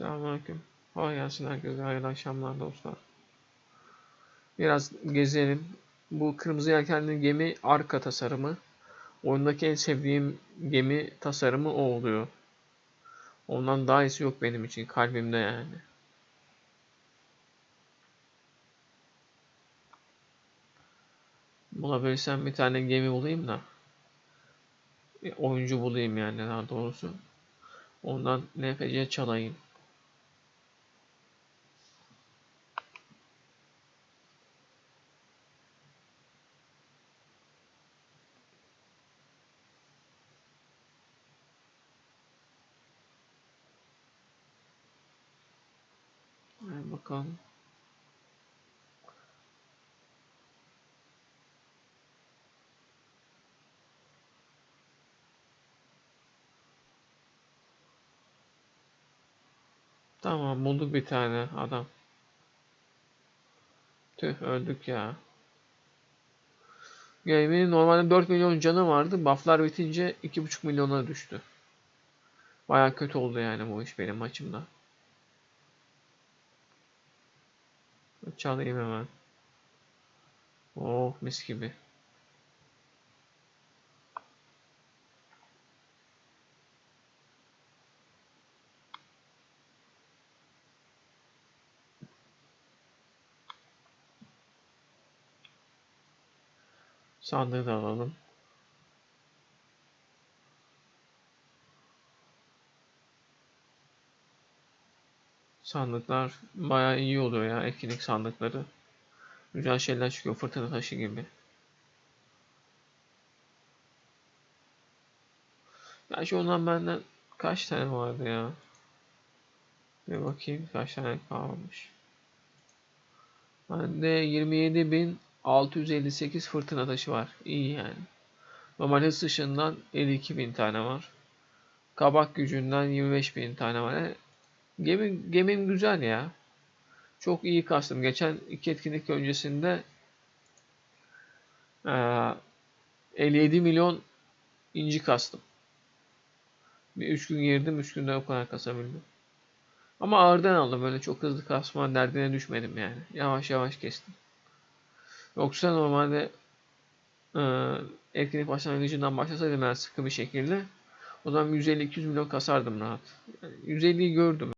Selamünaleyküm. Kolay gelsin herkese. Hayırlı akşamlar dostlar. Biraz gezelim. Bu kırmızı yelkenli gemi arka tasarımı. Oyundaki en sevdiğim gemi tasarımı o oluyor. Ondan daha iyisi yok benim için. Kalbimde yani. Bulabilirsem bir tane gemi bulayım da. Bir oyuncu bulayım yani daha doğrusu. Ondan NFC çalayım. Bakalım. Tamam bulduk bir tane adam. Tüh öldük ya. Game'in normalde 4 milyon canı vardı. Buff'lar bitince 2,5 milyona düştü. Baya kötü oldu yani bu iş benim maçımda. Çalayım hemen. Oh mis gibi. Sandığı da alalım. Sandıklar bayağı iyi oluyor ya etkinlik sandıkları. Güzel şeyler çıkıyor fırtına taşı gibi. Gerçi ondan benden kaç tane vardı ya? Bir bakayım kaç tane kalmış. Bende 27.658 fırtına taşı var. İyi yani. Normal hız ışığından 52.000 tane var. Kabak gücünden 25.000 tane var. Yani gemi, gemim güzel ya. Çok iyi kastım. Geçen iki etkinlik öncesinde eee, 57 milyon inci kastım. Bir 3 gün girdim, 3 günde o kadar kasabildim. Ama ağırdan aldım. Böyle çok hızlı kasma derdine düşmedim yani. Yavaş yavaş kestim. Yoksa normalde eee etkinlik başlangıcından başlasaydım ben sıkı bir şekilde o zaman 150-200 milyon kasardım rahat. Yani 150'yi gördüm.